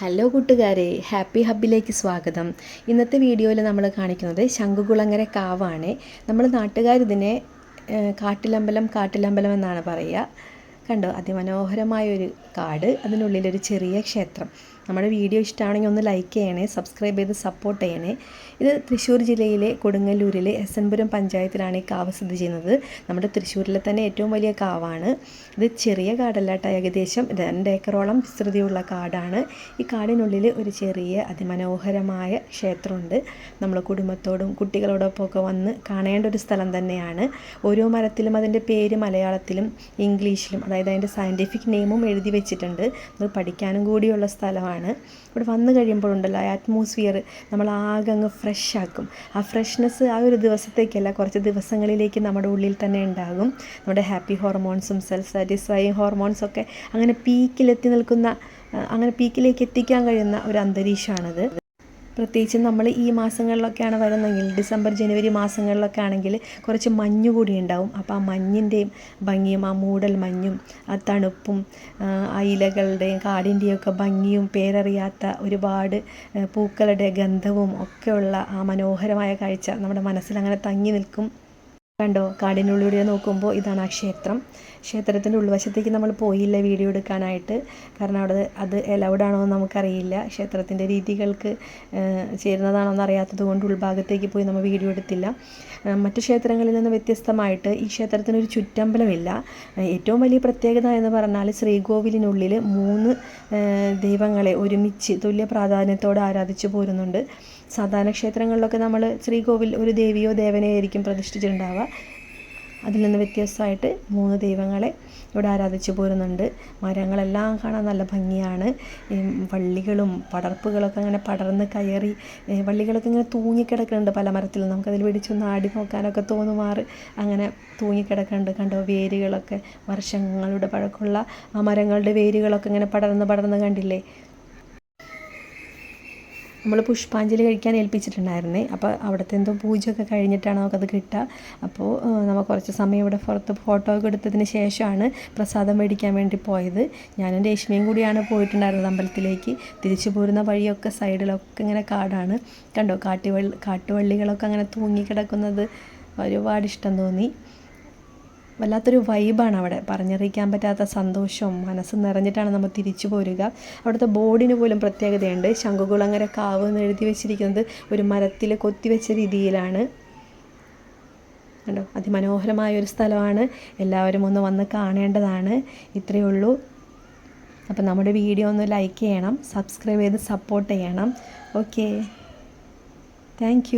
Hello കൂട്ടുകാരെ happy ഹബ്ബിലേക്ക് സ്വാഗതം. ഇന്നത്തെ വീഡിയോയിൽ നമ്മൾ കാണിക്കുന്നത് ശംഖുകുളങ്ങര കാവാണ്. നമ്മൾ നാട്ടുകാരിതിനെ കാട്ടിലമ്പലം കാട്ടിലമ്പലം എന്നാണ് പറയുക. കണ്ടോ അതിമനോഹരമായൊരു കാട് അതിനുള്ളിലൊരു ചെറിയ ക്ഷേത്രം. നമ്മുടെ വീഡിയോ ഇഷ്ടമാണെങ്കിൽ ഒന്ന് ലൈക്ക് ചെയ്യണേ സബ്സ്ക്രൈബ് ചെയ്ത് സപ്പോർട്ട് ചെയ്യണേ. ഇത് തൃശ്ശൂർ ജില്ലയിലെ കൊടുങ്ങല്ലൂരിലെ എസ് എൻപുരം പഞ്ചായത്തിലാണ് ഈ കാവ് സ്ഥിതി ചെയ്യുന്നത്. നമ്മുടെ തൃശ്ശൂരിലെ തന്നെ ഏറ്റവും വലിയ കാവാണ്. ഇത് ചെറിയ കാടല്ലാട്ട ഏകദേശം രണ്ട് ഏക്കറോളം വിസ്തൃതിയുള്ള കാടാണ്. ഈ കാടിനുള്ളിൽ ഒരു ചെറിയ അതിമനോഹരമായ ക്ഷേത്രമുണ്ട്. നമ്മൾ കുടുംബത്തോടും കുട്ടികളോടൊപ്പം ഒക്കെ വന്ന് കാണേണ്ട ഒരു സ്ഥലം തന്നെയാണ്. ഓരോ മരത്തിലും അതിന്റെ പേര് മലയാളത്തിലും ഇംഗ്ലീഷിലും അതായത് അതിന്റെ സയന്റിഫിക് നെയിമും എഴുതി വെച്ചിട്ടുണ്ട്. അത് പഠിക്കാനും കൂടിയുള്ള സ്ഥലമാണ്. ഇവിടെ വന്നു കഴിയുമ്പോഴുണ്ടല്ലോ ആ അറ്റ്മോസ്ഫിയർ നമ്മൾ ആകെ അങ്ങ് ഫ്രഷ് ആക്കും. ആ ഫ്രഷ്നെസ് ആ ഒരു ദിവസത്തേക്കല്ല കുറച്ച് ദിവസങ്ങളിലേക്ക് നമ്മുടെ ഉള്ളിൽ തന്നെ ഉണ്ടാകും. നമ്മുടെ ഹാപ്പി ഹോർമോൺസും സെൽഫ് സാറ്റിസ്ഫൈങ് ഹോർമോൺസൊക്കെ അങ്ങനെ പീക്കിലെത്തി നിൽക്കുന്ന അങ്ങനെ പീക്കിലേക്ക് എത്തിക്കാൻ കഴിയുന്ന ഒരു അന്തരീക്ഷമാണിത്. പ്രത്യേകിച്ച് നമ്മൾ ഈ മാസങ്ങളിലൊക്കെയാണ് വരുന്നതെങ്കിൽ ഡിസംബർ ജനുവരി മാസങ്ങളിലൊക്കെ ആണെങ്കിൽ കുറച്ച് മഞ്ഞ് കൂടി ഉണ്ടാവും. അപ്പോൾ ആ മഞ്ഞിന്റെയും ഭംഗിയും ആ മൂടൽ മഞ്ഞും ആ തണുപ്പും ആ, ഇലകളുടെയും കാടിന്റെയും ഒക്കെ ഭംഗിയും പേരറിയാത്ത ഒരുപാട് പൂക്കളുടെ ഗന്ധവും ഒക്കെയുള്ള ആ മനോഹരമായ കാഴ്ച നമ്മുടെ മനസ്സിൽ അങ്ങനെ തങ്ങി നിൽക്കും. കണ്ടോ? കാടിനുള്ളിലൂടെ നോക്കുമ്പോൾ ഇതാണ് ആ ക്ഷേത്രം. ക്ഷേത്രത്തിന്റെ ഉൾവശത്തേക്ക് നമ്മൾ പോയില്ല വീഡിയോ എടുക്കാനായിട്ട്. കാരണം അവിടെ അത് അലൗഡ് ആണോ എന്ന് നമുക്കറിയില്ല. ക്ഷേത്രത്തിന്റെ രീതികൾക്ക് ചേരുന്നതാണോ എന്ന് അറിയാത്തത് കൊണ്ട് ഉൾഭാഗത്തേക്ക് പോയി നമ്മൾ വീഡിയോ എടുത്തില്ല. മറ്റു ക്ഷേത്രങ്ങളിൽ നിന്ന് വ്യത്യസ്തമായിട്ട് ഈ ക്ഷേത്രത്തിന് ഒരു ചുറ്റമ്പലമില്ല. ഏറ്റവും വലിയ പ്രത്യേകത എന്ന് പറഞ്ഞാൽ ശ്രീകോവിലിനുള്ളിൽ മൂന്ന് ദൈവങ്ങളെ ഒരുമിച്ച് തുല്യ പ്രാധാന്യത്തോടെ ആരാധിച്ചു പോരുന്നുണ്ട്. സാധാരണ ക്ഷേത്രങ്ങളിലൊക്കെ നമ്മൾ ശ്രീകോവിൽ ഒരു ദേവിയോ ദേവനെയോ ആയിരിക്കും പ്രതിഷ്ഠിച്ചിട്ടുണ്ടാവുക. അതിൽ നിന്ന് വ്യത്യസ്തമായിട്ട് മൂന്ന് ദൈവങ്ങളെ ഇവിടെ ആരാധിച്ചു പോരുന്നുണ്ട്. മരങ്ങളെല്ലാം കാണാൻ നല്ല ഭംഗിയാണ്. ഈ വള്ളികളും പടർപ്പുകളൊക്കെ അങ്ങനെ പടർന്ന് കയറി വള്ളികളൊക്കെ ഇങ്ങനെ തൂങ്ങിക്കിടക്കുന്നുണ്ട് പല മരത്തിൽ നമുക്കതിൽ പിടിച്ചൊന്ന് ആടി നോക്കാനൊക്കെ തോന്നുമാറ്. അങ്ങനെ തൂങ്ങിക്കിടക്കുന്നുണ്ട് കണ്ടോ വേരുകളൊക്കെ. വർഷങ്ങളുടെ പഴക്കമുള്ള ആ മരങ്ങളുടെ വേരുകളൊക്കെ ഇങ്ങനെ പടർന്ന് പടർന്ന് കണ്ടില്ലേ? നമ്മൾ പുഷ്പാഞ്ജലി കഴിക്കാൻ ഏൽപ്പിച്ചിട്ടുണ്ടായിരുന്നേ. അപ്പോൾ അവിടുത്തെ എന്തോ പൂജയൊക്കെ കഴിഞ്ഞിട്ടാണ് നമുക്കത് കിട്ടുക. അപ്പോൾ നമ്മൾ കുറച്ച് സമയം ഇവിടെ പുറത്ത് ഫോട്ടോ ഒക്കെ എടുത്തതിന് ശേഷമാണ് പ്രസാദം മേടിക്കാൻ വേണ്ടി പോയത്. ഞാനും രേഷ്മയും കൂടിയാണ് പോയിട്ടുണ്ടായിരുന്നത് അമ്പലത്തിലേക്ക്. തിരിച്ചു പോരുന്ന വഴിയൊക്കെ സൈഡിലൊക്കെ ഇങ്ങനെ കാടാണ്. കണ്ടോ കാട്ടുവള്ളി കാട്ടുവള്ളികളൊക്കെ അങ്ങനെ തൂങ്ങിക്കിടക്കുന്നത്. ഒരുപാട് ഇഷ്ടം തോന്നി. വല്ലാത്തൊരു വൈബാണ് അവിടെ. പറഞ്ഞറിയിക്കാൻ പറ്റാത്ത സന്തോഷം മനസ്സ് നിറഞ്ഞിട്ടാണ് നമ്മൾ തിരിച്ചു പോരുക. അവിടുത്തെ ബോർഡിന് പോലും പ്രത്യേകതയുണ്ട്. ശംഖുകുളങ്ങര കാവ് എന്ന് എഴുതി വെച്ചിരിക്കുന്നത് ഒരു മരത്തിൽ കൊത്തിവെച്ച രീതിയിലാണ്. കണ്ടോ? അതിമനോഹരമായ ഒരു സ്ഥലമാണ്. എല്ലാവരും ഒന്ന് വന്ന് കാണേണ്ടതാണ്. ഇത്രയേ ഉള്ളൂ. അപ്പം നമ്മുടെ വീഡിയോ ഒന്ന് ലൈക്ക് ചെയ്യണം സബ്സ്ക്രൈബ് ചെയ്ത് സപ്പോർട്ട് ചെയ്യണം. Okay thank